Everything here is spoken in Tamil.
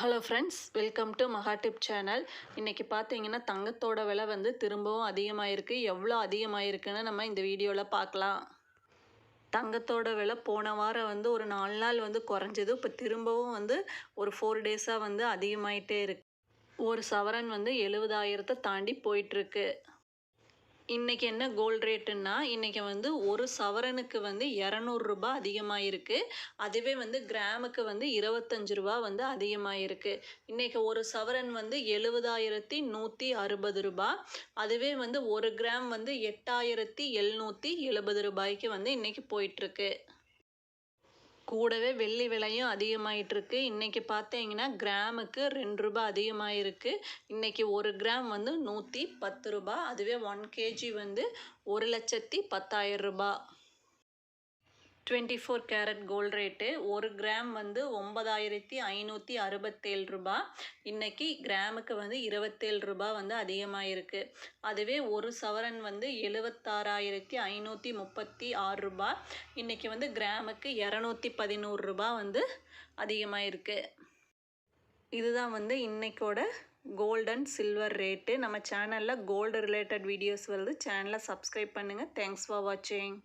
Hello friends welcome to Maha tip channel இன்றைக்கி பார்த்தீங்கன்னா தங்கத்தோட விலை வந்து திரும்பவும் அதிகமாயிருக்கு. எவ்வளோ அதிகமாயிருக்குன்னு நம்ம இந்த வீடியோவில் பார்க்கலாம். தங்கத்தோட விலை போன வாரம் வந்து ஒரு நாலு நாள் வந்து குறைஞ்சது. இப்போ திரும்பவும் வந்து ஒரு ஃபோர் டேஸாக வந்து அதிகமாயிட்டே இருக்கு. ஒரு சவரன் வந்து எழுபதாயிரத்தை தாண்டி போயிட்டுருக்கு இன்றைக்கி என்ன கோல்ட் ரேட்டுன்னா இன்றைக்கி வந்து ஒரு சவரனுக்கு வந்து இரநூறுபா அதிகமாக இருக்குது அதுவே வந்து கிராமுக்கு வந்து இருபத்தஞ்சு ரூபா வந்து அதிகமாக இருக்குது இன்றைக்கி ஒரு சவரன் வந்து எழுபதாயிரத்தி நூற்றி அறுபது ரூபா. அதுவே வந்து ஒரு கிராம் வந்து எட்டாயிரத்தி எழுநூற்றி எழுபது ரூபாய்க்கு வந்து இன்றைக்கி போயிட்டுருக்கு. கூடவே வெள்ளி விலையும் அதிகமாயிட்டிருக்கு. இன்றைக்கி பார்த்தீங்கன்னா கிராமுக்கு ரெண்டு ரூபாய் அதிகமாகிருக்கு இன்றைக்கி ஒரு கிராம் வந்து நூற்றி பத்து ரூபாய் அதுவே ஒன் கேஜி வந்து ஒரு லட்சத்தி பத்தாயிரம் ரூபாய் twenty four carat gold rate ஒரு கிராம் வந்து ஒன்பதாயிரத்தி ஐநூற்றி அறுபத்தேழு ரூபா. இன்றைக்கி கிராமுக்கு வந்து இருபத்தேழு ரூபா வந்து அதிகமாக இருக்குது அதுவே ஒரு சவரன் வந்து எழுபத்தாறாயிரத்தி ஐநூற்றி முப்பத்தி ஆறு ரூபா. இன்றைக்கி வந்து கிராமுக்கு இரநூத்தி பதினோரு ரூபா வந்து அதிகமாக இருக்குது இதுதான் வந்து இன்றைக்கோட கோல்டன் அண்ட் சில்வர் ரேட்டு நம்ம சேனலில் கோல்டு ரிலேட்டட் வீடியோஸ் வருது. சேனலை சப்ஸ்கிரைப் பண்ணுங்கள் தேங்க்ஸ் ஃபார் வாட்சிங்